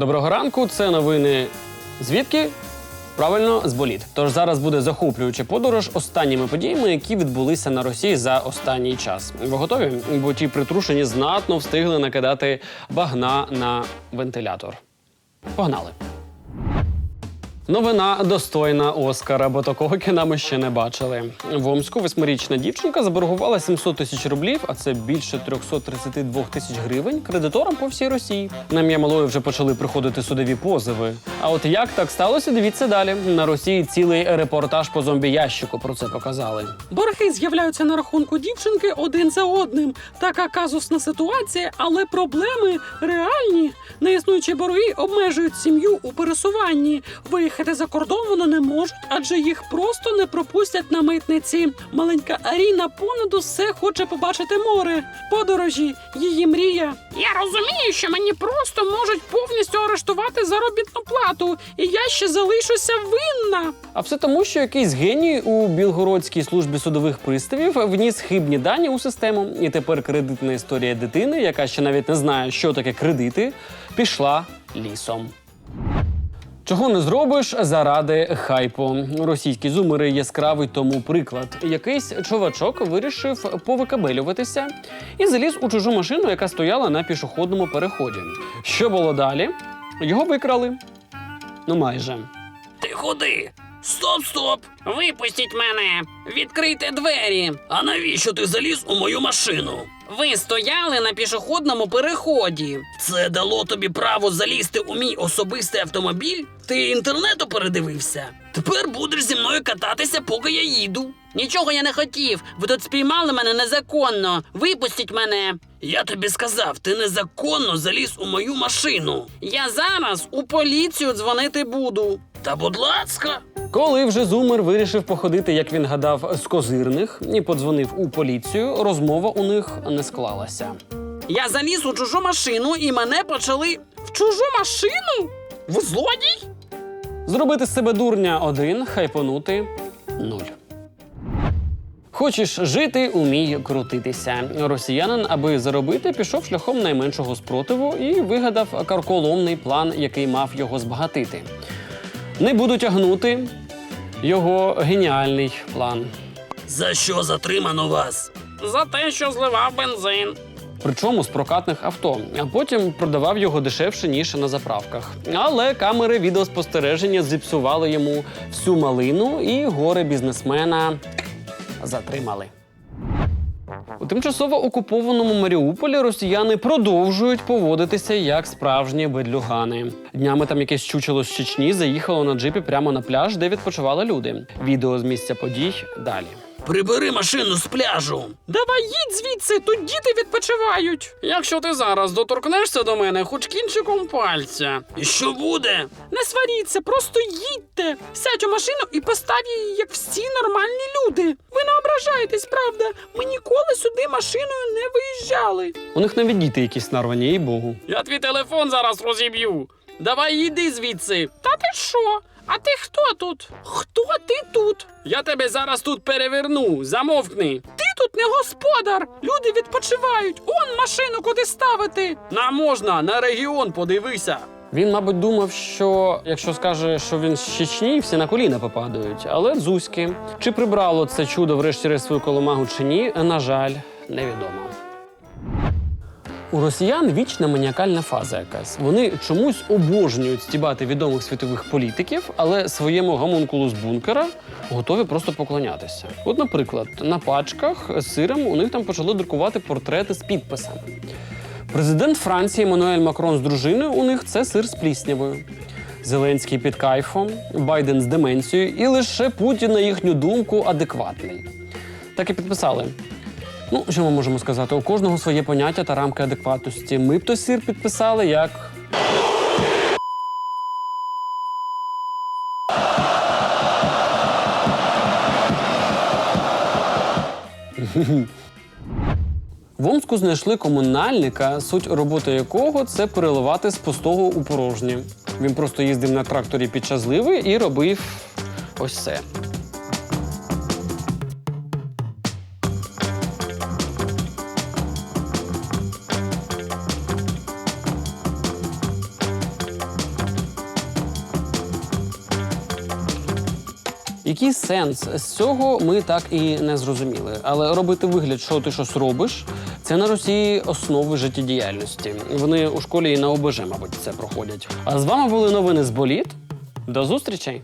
Доброго ранку. Це новини. Звідки? Правильно, з боліт. Тож зараз буде захоплююча подорож останніми подіями, які відбулися на Росії за останній час. Ви готові? Бо ті притрушені знатно встигли накидати багна на вентилятор. Погнали. Новина достойна Оскара, бо такого кіна ми ще не бачили. В Омську восьмирічна дівчинка заборгувала 700 тисяч рублів, а це більше 332 тисяч гривень кредиторам по всій Росії. На ім'я малої вже почали приходити судові позови. А от як так сталося, дивіться далі. На Росії цілий репортаж по зомбі-ящику про це показали. Борги з'являються на рахунку дівчинки один за одним. Така казусна ситуація, але проблеми реальні. Неіснуючі борги обмежують сім'ю у пересуванні. Виїхати за кордон вони не можуть, адже їх просто не пропустять на митниці. Маленька Аріна понад усе хоче побачити море. Подорожі, її мрія. Я розумію, що мені просто можуть повністю арештувати заробітну плату, і я ще залишуся винна. А все тому, що якийсь геній у Білгородській службі судових приставів вніс хибні дані у систему, і тепер кредитна історія дитини, яка ще навіть не знає, що таке кредити, пішла лісом. Чого не зробиш заради хайпу? Російські зумери яскравий тому приклад. Якийсь чувачок вирішив повикабелюватися і заліз у чужу машину, яка стояла на пішохідному переході. Що було далі? Його викрали. Ну майже. Ти ходи. Стоп, стоп! Випустіть мене! Відкрийте двері! А навіщо ти заліз у мою машину? Ви стояли на пішохідному переході. Це дало тобі право залізти у мій особистий автомобіль? Ти інтернету передивився? Тепер будеш зі мною кататися, поки я їду. Нічого я не хотів. Ви тут спіймали мене незаконно. Випустіть мене. Я тобі сказав, ти незаконно заліз у мою машину. Я зараз у поліцію дзвонити буду. Та будь ласка. Коли вже зумер вирішив походити, як він гадав, з козирних і подзвонив у поліцію, розмова у них не склалася. Я заліз у чужу машину і мене почали. В чужу машину? Ви злодій? Зробити з себе дурня один, хайпонути нуль. Хочеш жити, умій крутитися. Росіянин, аби заробити, пішов шляхом найменшого спротиву і вигадав карколомний план, який мав його збагатити. Не буду тягнути його геніальний план. За що затримано вас? За те, що зливав бензин. Причому з прокатних авто, а потім продавав його дешевше ніж на заправках. Але камери відеоспостереження зіпсували йому всю малину, і горе бізнесмена затримали. У тимчасово окупованому Маріуполі росіяни продовжують поводитися як справжні бедлюгани. Днями там якесь чучело з Чечні заїхало на джипі прямо на пляж, де відпочивали люди. Відео з місця подій далі. Прибери машину з пляжу. Давай їдь звідси, тут діти відпочивають. Якщо ти зараз доторкнешся до мене хоч кінчиком пальця. І що буде? Не сваріться, просто їдьте. Сядь у машину і постав її, як всі нормальні люди. Ви не ображаєтесь, правда? Ми ніколи сюди машиною не виїжджали. У них навіть діти якісь нарвані, їй богу. Я твій телефон зараз розіб'ю. Давай їди звідси. Та ти що? А ти хто тут? Хто ти тут? Я тебе зараз тут переверну. Замовкни. Ти тут не господар. Люди відпочивають. Он машину куди ставити. Нам можна, на регіон подивися. Він, мабуть, думав, що якщо скаже, що він з Чечні, всі на коліна попадають. Але дзузьки. Чи прибрало це чудо врешті-решт свою коломагу чи ні, на жаль, невідомо. У росіян вічна маніакальна фаза якась. Вони чомусь обожнюють стібати відомих світових політиків, але своєму гомункулу з бункера готові просто поклонятися. От, наприклад, на пачках з сиром у них там почали друкувати портрети з підписами. Президент Франції Еммануель Макрон з дружиною у них це сир з пліснявою. Зеленський під кайфом, Байден з деменцією, і лише Путін, на їхню думку, адекватний. Так і підписали. Ну, що ми можемо сказати? У кожного своє поняття та рамки адекватності. Ми б той сир підписали як. В Омску знайшли комунальника, суть роботи якого це переливати з пустого у порожнє. Він просто їздив на тракторі під час зливи і робив ось це. Який сенс з цього ми так і не зрозуміли. Але робити вигляд, що ти щось робиш, це на Росії основи життєдіяльності. Вони у школі і на ОБЖ, мабуть, це проходять. А з вами були новини з боліт. До зустрічей!